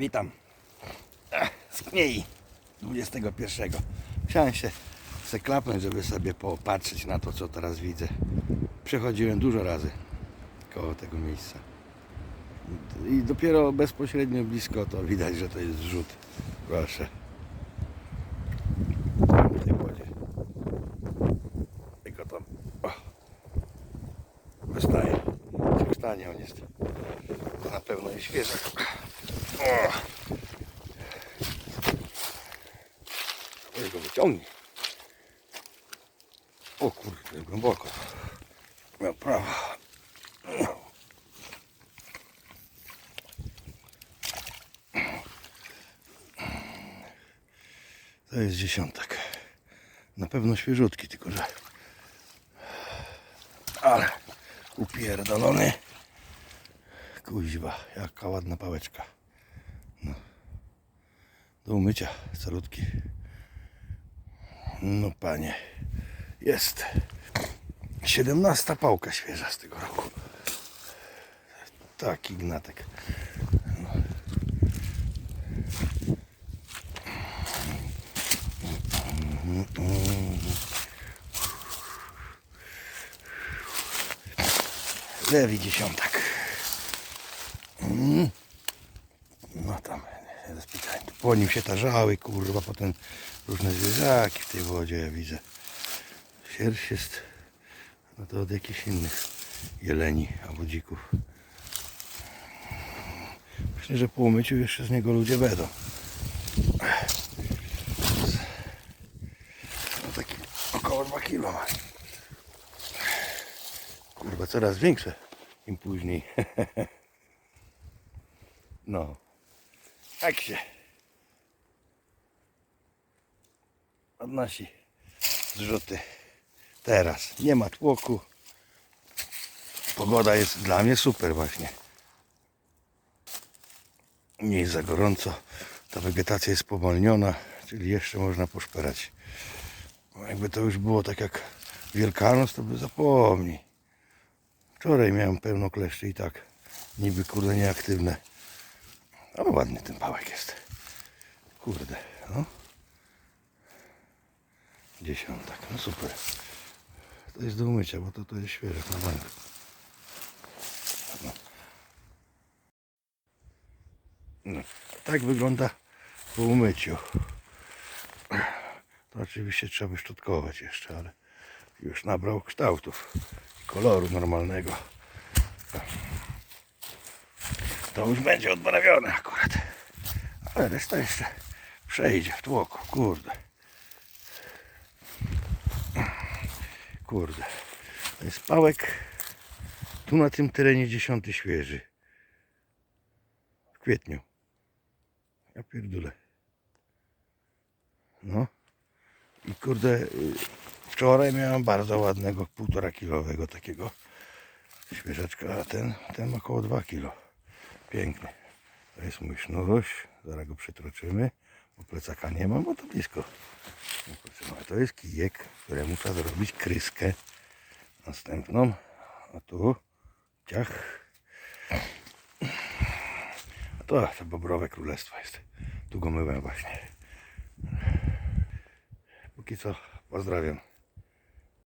Witam z Kmiei 21. Chciałem się se klapnąć, żeby sobie popatrzeć na to, co teraz widzę. Przechodziłem dużo razy koło tego miejsca. I dopiero bezpośrednio blisko to widać, że to jest zrzut. Proszę. W tej. Tylko tam o, wystaje. Stanie on jest. Na pewno jest świeży. O! Weź go wyciągnij. O kurde, głęboko. Miał prawo. To jest dziesiątek. Na pewno świeżutki, tylko że... Ale upierdolony. Kuźwa, jaka ładna pałeczka. No. Do umycia, calutki. No panie, jest. 17 pałka świeża z tego roku. Tak, Ignatek. No. Lewi dziesiątek. Mm. No tam. Tu Po nim się tarzały, kurwa, potem różne zwierzaki w tej wodzie, ja widzę. Sierść jest, no to od jakichś innych jeleni albo dzików. Myślę, że po umyciu jeszcze z niego ludzie będą. No taki około 2 kilo ma. Kurwa, coraz większe im później. No. Tak się odnosi zrzuty. Teraz nie ma tłoku. Pogoda jest dla mnie super właśnie. Nie jest za gorąco. Ta wegetacja jest powolniona, czyli jeszcze można poszperać. Bo Jakby to już było tak jak Wielkanoc, to by zapomnij. Wczoraj miałem pełno kleszczy i tak niby kurde nieaktywne. Ale ładny ten pałek jest. Kurde, no. Dziesiątak, no super. To jest do umycia, bo to, to jest świeże na. No. No. Tak wygląda po umyciu. To oczywiście trzeba wyszczotkować jeszcze, ale już nabrał kształtów i koloru normalnego. To już będzie odbarwione akurat. Ale reszta jeszcze przejdzie w tłoku, kurde. Kurde. To jest pałek tu na tym terenie dziesiąty świeży. W kwietniu. Ja pierdolę. No. I kurde, y, wczoraj miałem bardzo ładnego, półtora kilowego takiego świeżaczka, a ten, ten ma około 2 kilo. Piękny. To jest mój sznuruś. Zaraz go przytroczymy. Bo plecaka nie mam, bo to blisko. To jest kijek, któremu trzeba zrobić kryskę następną. A tu ciach. A to, to bobrowe królestwo jest. Tu go myłem właśnie. Póki co pozdrawiam.